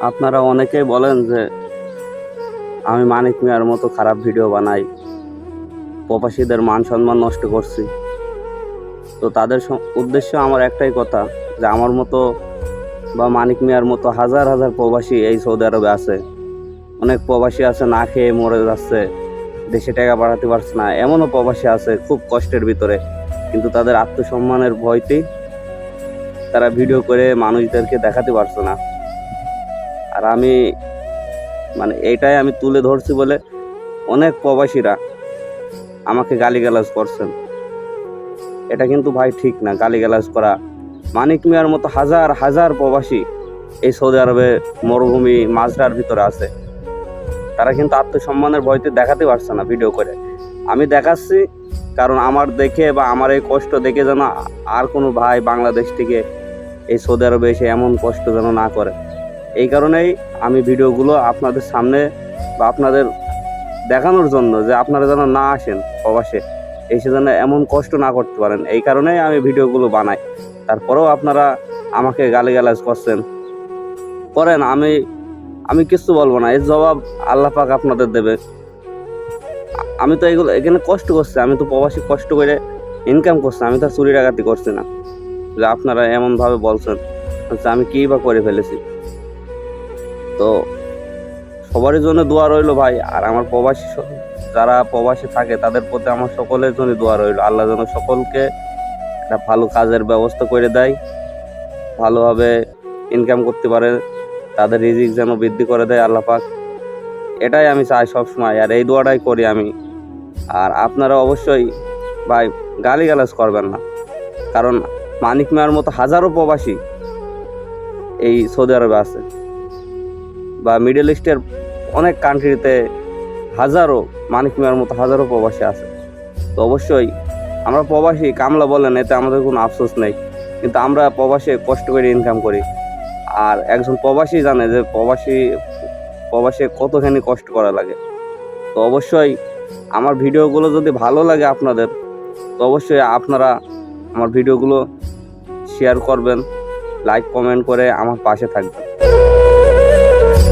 আপনারা অনেকেই বলেন যে আমি মানিক মিয়ার মতো খারাপ ভিডিও বানাই। প্রবাসীদের মান সম্মান নষ্ট করছি। তো তাদের উদ্দেশ্য আমার একটাই কথা, যে আমার মতো বা মানিক মিয়ার মতো হাজার হাজার প্রবাসী এই সৌদি আরবে আছে। অনেক প্রবাসী আছে, না খেয়ে মরে যাচ্ছে, দেশে টাকা বাড়াতে পারছে না। এমনও প্রবাসী আছে খুব কষ্টের ভিতরে। কিন্তু তাদের আত্মসম্মানের ভয়তেই তারা ভিডিও করে মানুষদেরকে দেখাতে পারছে না। আর আমি মানে এইটাই আমি তুলে ধরছি বলে অনেক প্রবাসীরা আমাকে গালিগালাজ করছেন। এটা কিন্তু ভাই ঠিক না, গালিগালাজ করা। মানিক মিয়ার মতো হাজার হাজার প্রবাসী এই সৌদি আরবে মরুভূমি মাঝরার ভিতরে আছে। তারা কিন্তু আত্মসম্মানের ভয়তে দেখাতে পারছে না ভিডিও করে। আমি দেখাচ্ছি কারণ আমার দেখে বা আমার এই কষ্ট দেখে যেন আর কোনো ভাই বাংলাদেশ থেকে এই সৌদি আরবে এসে এমন কষ্ট যেন না করে। এই কারণেই আমি ভিডিওগুলো আপনাদের সামনে বা আপনাদের দেখানোর জন্য যে আপনারা যেন না আসেন প্রবাসে এসে যেন এমন কষ্ট না করতে পারেন। এই কারণেই আমি ভিডিওগুলো বানাই। তারপরেও আপনারা আমাকে গালিগালাজ করছেন। করেন, আমি আমি কিছু বলব না। এর জবাব আল্লাহ পাক আপনাদের দেবে। আমি তো এগুলো, এখানে কষ্ট করছি। আমি তো প্রবাসী কষ্ট করে ইনকাম করছি। আমি তো চুরি ডাকাতি করছি না। যে আপনারা এমনভাবে বলছেন যে আমি কী বা করে ফেলেছি। তো সবারই জন্য দোয়া রইল ভাই। আর আমার প্রবাসী যারা প্রবাসী থাকে, তাদের প্রতি আমার সকলের জন্য দোয়া রইল। আল্লাহ যেন সকলকে একটা ভালো কাজের ব্যবস্থা করে দেয়, ভালোভাবে ইনকাম করতে পারে, তাদের রিজিক যেন বৃদ্ধি করে দেয় আল্লাহ পাক। এটাই আমি চাই সবসময়, আর এই দোয়াটাই করি আমি। আর আপনারা অবশ্যই ভাই গালিগালাজ করবেন না। কারণ মানিক মিয়ার মতো হাজারো প্রবাসী এই সৌদি আরবে আছে। বা মিডল ইস্টের অনেক কান্ট্রিতে হাজারো মানিক মিয়ার মতো হাজারো প্রবাসী আছে। তো অবশ্যই আমরা প্রবাসী, কামলা বলেন, এতে আমাদের কোনো আফসোস নেই। কিন্তু আমরা প্রবাসে কষ্ট করে ইনকাম করি। আর একজন প্রবাসী জানে যে প্রবাসী, প্রবাসে কতখানি কষ্ট করা লাগে। তো অবশ্যই আমার ভিডিওগুলো যদি ভালো লাগে আপনাদের, তো অবশ্যই আপনারা আমার ভিডিওগুলো শেয়ার করবেন লাইক কমেন্ট করে আমার পাশে থাকবেন।